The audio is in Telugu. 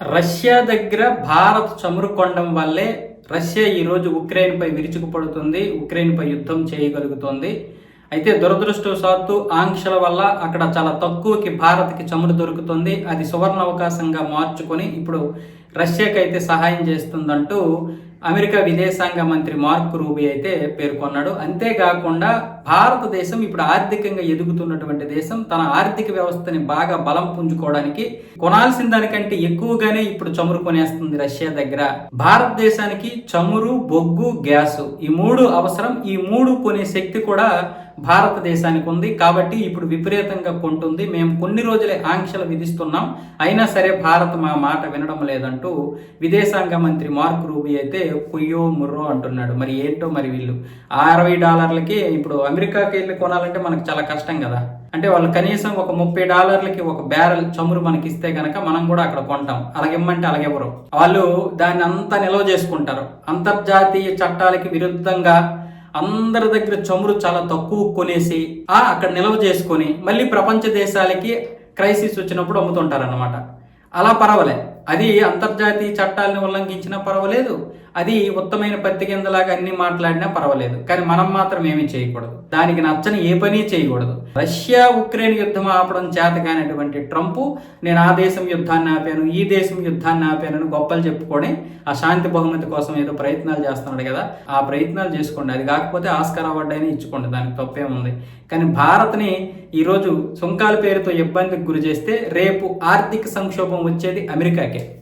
రష్యా దగ్గర భారత్ చమురుకొండం వల్లే రష్యా ఈరోజు ఉక్రెయిన్పై విరుచుకుపడుతుంది ఉక్రెయిన్పై యుద్ధం చేయగలుగుతోంది. అయితే దురదృష్టవశాత్తు ఆంక్షల వల్ల అక్కడ చాలా తక్కువకి భారత్కి చమురు దొరుకుతుంది. అది సువర్ణ అవకాశంగా మార్చుకొని ఇప్పుడు రష్యాకైతే అయితే సహాయం చేస్తుందంటూ అమెరికా విదేశాంగ మంత్రి మార్క్ రూబీ అయితే పేర్కొన్నాడు. అంతేకాకుండా భారతదేశం ఇప్పుడు ఆర్థికంగా ఎదుగుతున్నటువంటి దేశం తన ఆర్థిక వ్యవస్థని బాగా బలం పుంజుకోవడానికి కొనాల్సిన దానికంటే ఎక్కువగానే ఇప్పుడు చమురు కొనేస్తుంది రష్యా దగ్గర. భారతదేశానికి చమురు బొగ్గు గ్యాస్ ఈ మూడు అవసరం. ఈ మూడు కొనే శక్తి కూడా భారతదేశానికి ఉంది. కాబట్టి ఇప్పుడు విపరీతంగా కొంటుంది. మేము కొన్ని రోజులే ఆంక్షలు విధిస్తున్నాం. అయినా సరే భారత్ మా మాట వినడం లేదంటూ. విదేశాంగ మంత్రి మార్క్ రూబీ అయితే కుయ్యో ముర్రో అంటున్నాడు. మరి ఏంటో మరి వీళ్ళు? ఆ అరవై డాలర్లకి ఇప్పుడు అమెరికాకి వెళ్ళి కొనాలంటే మనకు చాలా కష్టం కదా. అంటే వాళ్ళు కనీసం ఒక ముప్పై డాలర్లకి ఒక బ్యారెల్ చమురు మనకి ఇస్తే కనుక మనం కూడా అక్కడ కొంటాం. అలాగిమ్మంటే అలాగెవరు వాళ్ళు దాన్ని అంతా నిల్వ చేసుకుంటారు. అంతర్జాతీయ చట్టాలకి విరుద్ధంగా అందరి దగ్గర చమురు చాలా తక్కువ కొనేసి ఆ అక్కడ నిల్వ చేసుకొని మళ్ళీ ప్రపంచ దేశాలకి క్రైసిస్ వచ్చినప్పుడు అమ్ముతుంటారన్నమాట. అలా పర్వాలే. అది అంతర్జాతీయ చట్టాలను ఉల్లంఘించినా పర్వాలేదు. అది ఉత్తమైన పత్తి కిందలాగా అన్ని మాట్లాడినా పర్వాలేదు. కానీ మనం మాత్రం ఏమీ చేయకూడదు. దానికి నచ్చని ఏ పని చేయకూడదు. రష్యా ఉక్రెయిన్ యుద్ధం ఆపడం చేత కానటువంటి ట్రంప్ నేను ఆ దేశం యుద్ధాన్ని ఆపాను ఈ దేశం యుద్ధాన్ని ఆపానని గొప్పలు చెప్పుకొని ఆ శాంతి బహుమతి కోసం ఏదో ప్రయత్నాలు చేస్తున్నాడు కదా. ఆ ప్రయత్నాలు చేసుకోండి. అది కాకపోతే ఆస్కార్ అవార్డు అయినా ఇచ్చుకోండి. దానికి తప్పేముంది. కానీ భారత్ని ఈరోజు సుంకాల పేరుతో ఇబ్బందికి గురి చేస్తే రేపు ఆర్థిక సంక్షోభం వచ్చేది అమెరికాకే.